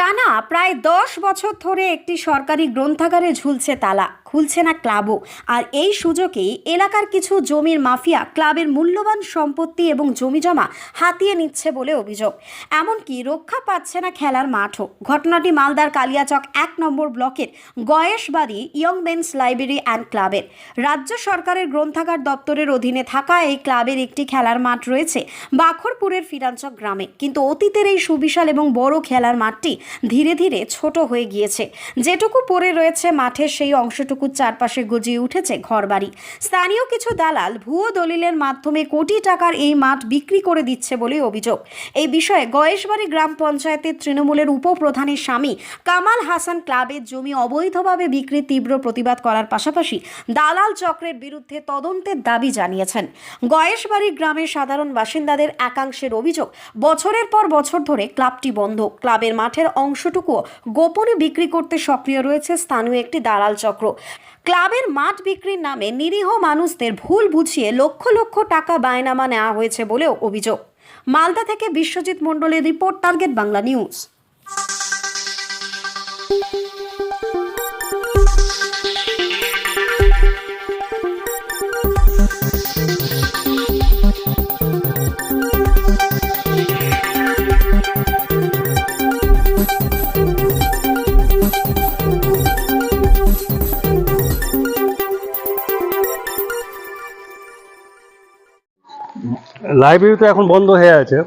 টানা প্রায় দশ বছর ধরে একটি সরকারি গ্রন্থাগারে ঝুলছে তালা, খুলছে না ক্লাবও। আর এই সুযোগেই এলাকার কিছু জমির মাফিয়া ক্লাবের মূল্যবান সম্পত্তি এবং জমিজমা হাতিয়ে নিচ্ছে বলে অভিযোগ। এমনকি রক্ষা পাচ্ছে না খেলার মাঠও। ঘটনাটি মালদার কালিয়াচক এক নম্বর ব্লকের Goyeshbari young men's library and ক্লাবের। রাজ্য সরকারের গ্রন্থাগার দপ্তরের অধীনে থাকা এই ক্লাবের একটি খেলার মাঠ রয়েছে বাখরপুরের ফিরাঞ্চক গ্রামে। কিন্তু অতীতের এই সুবিশাল এবং বড় খেলার মাঠটি ধীরে ধীরে ছোট হয়ে গিয়েছে। যেটুকু পড়ে রয়েছে মাঠের সেই অংশটুকুর চারপাশে গজিয়ে উঠেছে ঘরবাড়ি। স্থানীয় কিছু দালাল ভুয়ো দলিলের মাধ্যমে কোটি টাকার এই মাঠ বিক্রি করে দিচ্ছে বলে অভিযোগ। এই বিষয়ে গয়েশবাড়ি গ্রাম পঞ্চায়েতের তৃণমূলের উপপ্রধানের স্বামী কামাল হাসান ক্লাবের জমি অবৈধভাবে বিক্রির তীব্র প্রতিবাদ করার পাশাপাশি দালাল চক্রের বিরুদ্ধে তদন্তের দাবি জানিয়েছেন। গয়েশবাড়ি গ্রামের সাধারণ বাসিন্দাদের একাংশের অভিযোগ, বছরের পর বছর ধরে ক্লাবটি বন্ধ। ক্লাবের মাঠের অংশটুকু গোপনে বিক্রি করতে সক্রিয় রয়েছে স্থানীয় একটি দালাল চক্র। ক্লাবের মাঠ বিক্রির নামে নিরীহ মানুষদের ভুল বুঝিয়ে লক্ষ লক্ষ টাকা বায়নামা নেওয়া হয়েছে বলেও অভিযোগ। মালদা থেকে বিশ্বজিৎ মণ্ডলের report, target Bangla news. Library তো এখন বন্ধ হয়ে আছে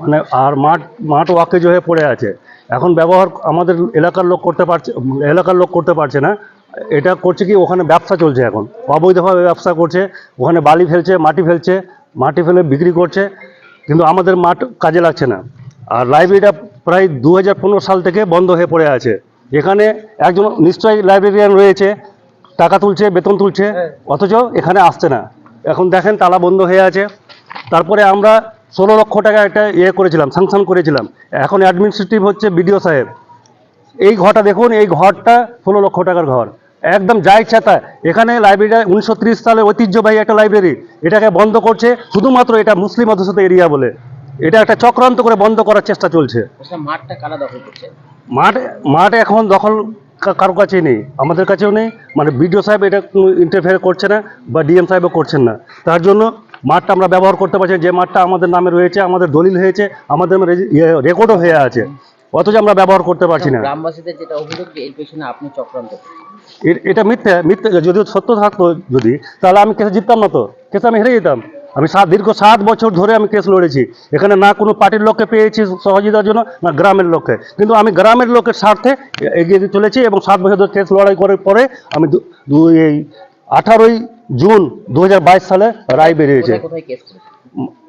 মানে আর মাঠ মাঠ ওয়াকেজ হয়ে পড়ে আছে। এখন ব্যবহার আমাদের এলাকার লোক করতে পারছে এলাকার লোক করতে পারছে না। এটা করছে কি ওখানে ব্যবসা চলছে এখন। অবৈধভাবে ব্যবসা করছে ওখানে বালি ফেলছে মাটি ফেলছে মাটি ফেলে বিক্রি করছে কিন্তু আমাদের মাঠ কাজে লাগছে না। আর লাইব্রেরিটা প্রায় দু হাজার পনেরো সাল থেকে বন্ধ হয়ে পড়ে আছে। এখানে একজন নিশ্চয়ই লাইব্রেরিয়ান রয়েছে টাকা তুলছে বেতন তুলছে অথচ এখানে আসছে না। এখন দেখেন তালা বন্ধ হয়ে আছে। তারপরে আমরা ষোলো লক্ষ টাকা একটা ইয়ে করেছিলাম স্যাংশন করেছিলাম। এখন অ্যাডমিনিস্ট্রেটিভ হচ্ছে বিডিও সাহেব। এই ঘরটা দেখুন এই ঘরটা ষোলো লক্ষ টাকার ঘর। একদম যা ইচ্ছা তা। এখানে লাইব্রেরিটা উনিশশো ত্রিশ সালে ঐতিহ্যবাহী একটা লাইব্রেরি এটাকে বন্ধ করছে শুধুমাত্র এটা মুসলিম অধ্যুষিত এরিয়া বলে। এটা একটা চক্রান্ত করে বন্ধ করার চেষ্টা চলছে। আচ্ছা মাঠটা কারা দখল করছে? মাঠ মাঠ এখন দখল কারও কাছেই নেই আমাদের কাছেও নেই। মানে বিডিও সাহেব এটা ইন্টারফেয়ার করছে না বা ডিএম সাহেবও করছেন না। তার জন্য মাঠটা আমরা ব্যবহার করতে পারছি যে মাঠটা আমাদের নামে রয়েছে আমাদের দলিল হয়েছে আমাদের রেকর্ডও হয়ে আছে। অথচ আমরা ব্যবহার করতে পারছি না। গ্রামবাসীদের যেটা অভিযোগ এর পেছনে আপনি চক্রান্ত এটা মিথ্যে মিথ্যে যদি সত্য থাকতো যদি তাহলে আমি কেসে জিততাম না তো? কেসে আমি হেরে যেতাম। আমি সাত দীর্ঘ সাত বছর ধরে আমি কেস লড়েছি। এখানে না কোনো পার্টির লোককে পেয়েছি সহযোগিতার জন্য না গ্রামের লোককে। কিন্তু আমি গ্রামের লোকের স্বার্থে এগিয়ে চলেছি এবং সাত বছর ধরে কেস লড়াই করার পরে আমি এই আঠারোই জুন দু হাজার বাইশ সালে রায় বেরিয়েছে। কেস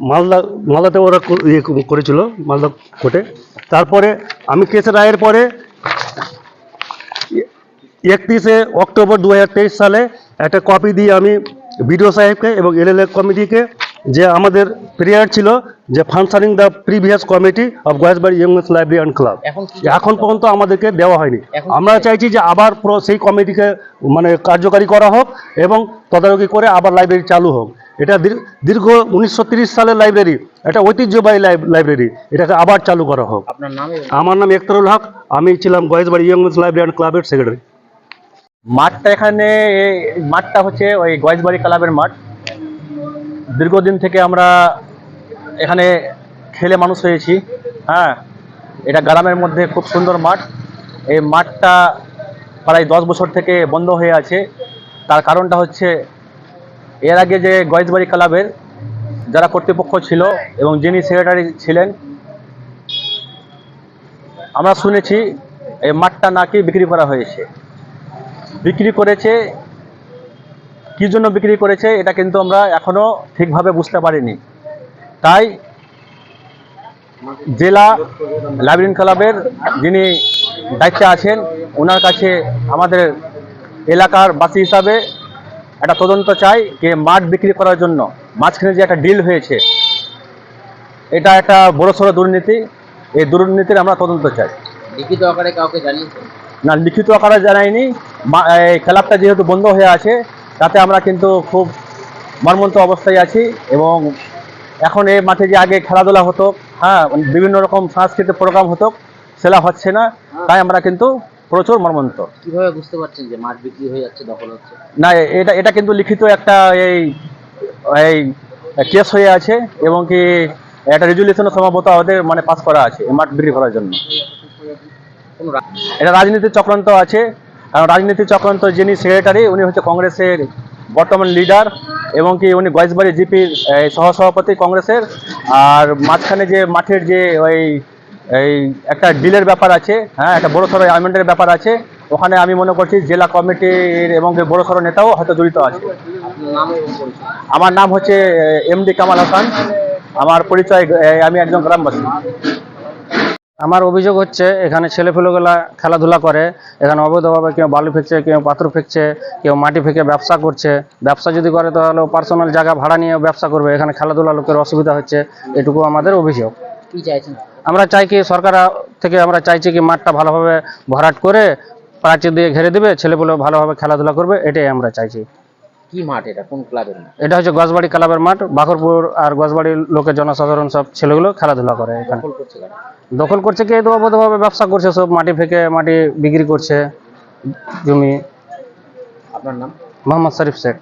মালদা মালদাতে ওরা ইয়ে করেছিল মালদা কোর্টে। তারপরে আমি কেসের রায়ের পরে একত্রিশে অক্টোবর দু হাজার তেইশ সালে একটা কপি দিয়ে আমি বিডিও সাহেবকে এবং এলএলএ কমিটিকে যে আমাদের প্রেয়ার ছিল যে functioning the previous committee of Goyeshbari young men's library and club এখন পর্যন্ত আমাদেরকে দেওয়া হয়নি। আমরা চাইছি যে আবার পুরো সেই কমিটিকে মানে কার্যকারী করা হোক এবং তদারকি করে আবার লাইব্রেরি চালু হোক। এটা দীর- দীর্ঘ উনিশশো সালের লাইব্রেরি এটা ঐতিহ্যবাহী লাইব- লাইব্রেরি এটাকে আবার চালু করা হোক। আমার নাম একতরুল হক আমি ছিলাম Goyeshbari young men's library and ক্লাবের সেক্রেটারি মাঠটা এখানে মাঠটা হচ্ছে ওই গয়েশবাড়ি ক্লাবের মাঠ। দীর্ঘদিন থেকে আমরা এখানে খেলে মানুষ হয়েছি। হ্যাঁ এটা গ্রামের মধ্যে খুব সুন্দর মাঠ। এই মাঠটা প্রায় দশ বছর থেকে বন্ধ হয়ে আছে। তার কারণটা হচ্ছে এর আগে যে গয়েশবাড়ি ক্লাবের যারা কর্তৃপক্ষ ছিল এবং যিনি সেক্রেটারি ছিলেন, আমরা শুনেছি এই মাঠটা নাকি বিক্রি করা হয়েছে। বিক্রি করেছে কি জন্য বিক্রি করেছে এটা কিন্তু আমরা এখনও ঠিকভাবে বুঝতে পারিনি। তাই জেলা লাইব্রেরি ক্লাবের যিনি দায়িত্বে আছেন ওনার কাছে আমাদের এলাকার বাসী হিসাবে একটা তদন্ত চাই যে মাঠ বিক্রি করার জন্য মাঝখানে যে একটা ডিল হয়েছে এটা একটা বড়সড় দুর্নীতি এই দুর্নীতির আমরা তদন্ত চাই। লিখিত আকারে কাউকে জানিয়েছেন? না লিখিত আকারে জানাইনি ক্লাবটা যেহেতু বন্ধ হয়ে আছে তাতে আমরা কিন্তু খুব মর্মন্ত অবস্থায় আছি এবং এখন এই মাঠে যে আগে খেলাধুলা হতো হ্যাঁ বিভিন্ন রকম সাংস্কৃতিক প্রোগ্রাম হতো সেলা হচ্ছে না তাই আমরা কিন্তু প্রচুর মর্মন্ত কীভাবে বুঝতে পারছেন যে মাঠ বিক্রি হয়ে যাচ্ছে দখল হচ্ছে? না এটা এটা কিন্তু লিখিত একটা এই এই কেস হয়ে আছে এবং কি একটা রেজুলেশন সম্ভবত ওদের মানে পাস করা আছে মাঠ বিক্রি করার জন্য। এটা রাজনীতির চক্রান্ত আছে কারণ রাজনীতির চক্রান্ত যিনি সেক্রেটারি উনি হচ্ছে কংগ্রেসের বর্তমান লিডার এবং কি উনি গয়েশবাড়ি জিপির সহসভাপতি কংগ্রেসের। আর মাঝখানে যে মাঠের যে ওই, এই একটা ডিলের ব্যাপার আছে হ্যাঁ একটা বড় সড়ো অ্যামেন্টের ব্যাপার আছে, ওখানে আমি মনে করছি জেলা কমিটির এবং বড় সড়ো নেতাও হয়তো জড়িত আছে। আমার নাম হচ্ছে এমডি কামাল হাসান। আমার পরিচয় আমি একজন গ্রামবাসী। আমার অভিযোগ হচ্ছে এখানে ছেলেপেলেগুলা খেলাধুলা করে এখানে অবৈধভাবে কেউ বালু ফেকছে কেউ পাথর ফেঁকছে কেউ মাটি ফেঁকে ব্যবসা করছে। ব্যবসা যদি করে তাহলে পার্সোনাল জায়গা ভাড়া নিয়ে ব্যবসা করবে এখানে খেলাধুলা লোকের অসুবিধা হচ্ছে এটুকু আমাদের অভিযোগ। কি চাইছেন? আমরা চাই কি সরকার থেকে আমরা চাইছি কি মাঠটা ভালোভাবে ভরাট করে প্রাচীর দিয়ে ঘেরে দেবে ছেলেপুলে ভালোভাবে খেলাধুলা করবে এটাই আমরা চাইছি। কি মাঠ এটা? কোন ক্লাবের মাঠ? এটা হচ্ছে গজবাড়ি ক্লাবের মাঠ। বাখরপুর আর গজবাড়ির লোকের জনসাধারণ সব ছেলেগুলো খেলাধুলা করে এখানে। দখল করছে কে? এই ব্যবসা করছে সব। মাটি ফেকে মাটি বিক্রি করছে জমি। আপনার নাম? মোহাম্মদ শরীফ শেখ।